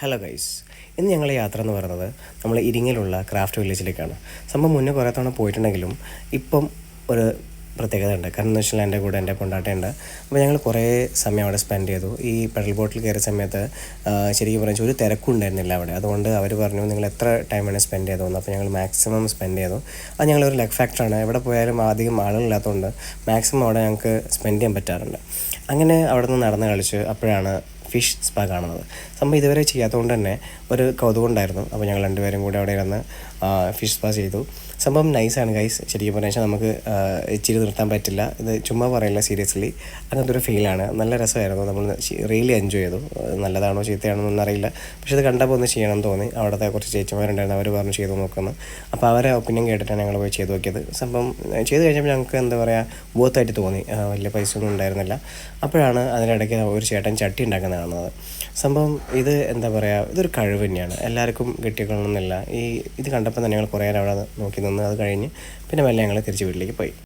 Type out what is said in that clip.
Hello guys ഇന്ന് ഞങ്ങളുടെ യാത്ര എന്ന് പറയുന്നത് നമ്മൾ ഇരിങ്ങിലുള്ള ക്രാഫ്റ്റ് വില്ലേജിലേക്കാണ് സംഭവം മുന്നേ കുറേ തവണ പോയിട്ടുണ്ടെങ്കിലും ഇപ്പം ഒരു പ്രത്യേകത ഉണ്ട്. കാരണം എന്ന് വെച്ചാൽ എന്റെ കൂടെ എന്റെ കൊണ്ടാട്ടയുണ്ട് അപ്പോൾ ഞങ്ങൾ കുറേ സമയം അവിടെ സ്പെൻഡ് ചെയ്തു. ഈ പെഡൽ ബോട്ടിൽ കയറിയ സമയത്ത് ശരിക്കും പറഞ്ഞാൽ ഒരു തിരക്കും ഉണ്ടായിരുന്നില്ല അവിടെ. അതുകൊണ്ട് അവർ പറഞ്ഞു നിങ്ങൾ എത്ര ടൈം വേണേൽ സ്പെൻഡ് ചെയ്തു? അപ്പോൾ ഞങ്ങൾ മാക്സിമം സ്പെൻഡ് ചെയ്തു. അത് ഞങ്ങളൊരു ലക്ക് ഫാക്ടറാണ് എവിടെ പോയാലും അധികം ആളുകളില്ലാത്തതുകൊണ്ട് മാക്സിമം അവിടെ ഞങ്ങൾക്ക് സ്പെൻഡ് ചെയ്യാൻ പറ്റാറുണ്ട്. അങ്ങനെ അവിടെ നിന്ന് നടന്ന് കളിച്ച് അപ്പോഴാണ് ഫിഷ് സ്പാ കാണുന്നത്. സംഭവം ഇതുവരെ ചെയ്യാത്തതുകൊണ്ട് തന്നെ ഒരു കൗതുകം ഉണ്ടായിരുന്നു. അപ്പോൾ ഞങ്ങൾ രണ്ടുപേരും കൂടെ അവിടെ ഇരുന്ന് ഫിഷ് സ്പാ ചെയ്തു. സംഭവം നൈസാണ് ഗൈസ് ശരിക്കും പറഞ്ഞാൽ നമുക്ക് ചിരി നിർത്താൻ പറ്റില്ല. ഇത് ചുമ്മാ പറയില്ല സീരിയസ്ലി അങ്ങനത്തെ ഒരു ഫീലാണ് നല്ല രസമായിരുന്നു. നമ്മൾ റിയലി എൻജോയ് ചെയ്തു. നല്ലതാണോ ചീത്തയാണോ എന്നൊന്നും അറിയില്ല. പക്ഷെ ഇത് കണ്ടപ്പോൾ ഒന്ന് ചെയ്യണം തോന്നി. അവിടുത്തെ കുറച്ച് ചേച്ചിമാരുണ്ടായിരുന്നു. അവർ പറഞ്ഞു ചെയ്തു നോക്കുന്നു. അപ്പോൾ അവരെ ഒപ്പീനിയൻ കേട്ടിട്ടാണ് ഞങ്ങൾ പോയി ചെയ്തു നോക്കിയത്. സംഭവം ചെയ്തു കഴിഞ്ഞപ്പോൾ ഞങ്ങൾക്ക് എന്താ പറയുക ബോത്തായിട്ട് തോന്നി. വലിയ പൈസ ഒന്നും ഉണ്ടായിരുന്നില്ല. അപ്പോഴാണ് അതിനിടയ്ക്ക് ഒരു ചേട്ടൻ ചട്ടി ഉണ്ടാക്കുന്നത്. കാണുന്നത് സംഭവം ഇത് എന്താ പറയുക ഇതൊരു കഴിവ് തന്നെയാണ്. എല്ലാവർക്കും കിട്ടിക്കൊള്ളണമെന്നില്ല. ഈ ഇത് കണ്ടപ്പോൾ തന്നെ ഞങ്ങൾ കുറേ നേരം അവിടെ നോക്കി നിന്ന് അത് കഴിഞ്ഞ് പിന്നെ മെല്ലെ ഞങ്ങൾ തിരിച്ച് വീട്ടിലേക്ക് പോയി.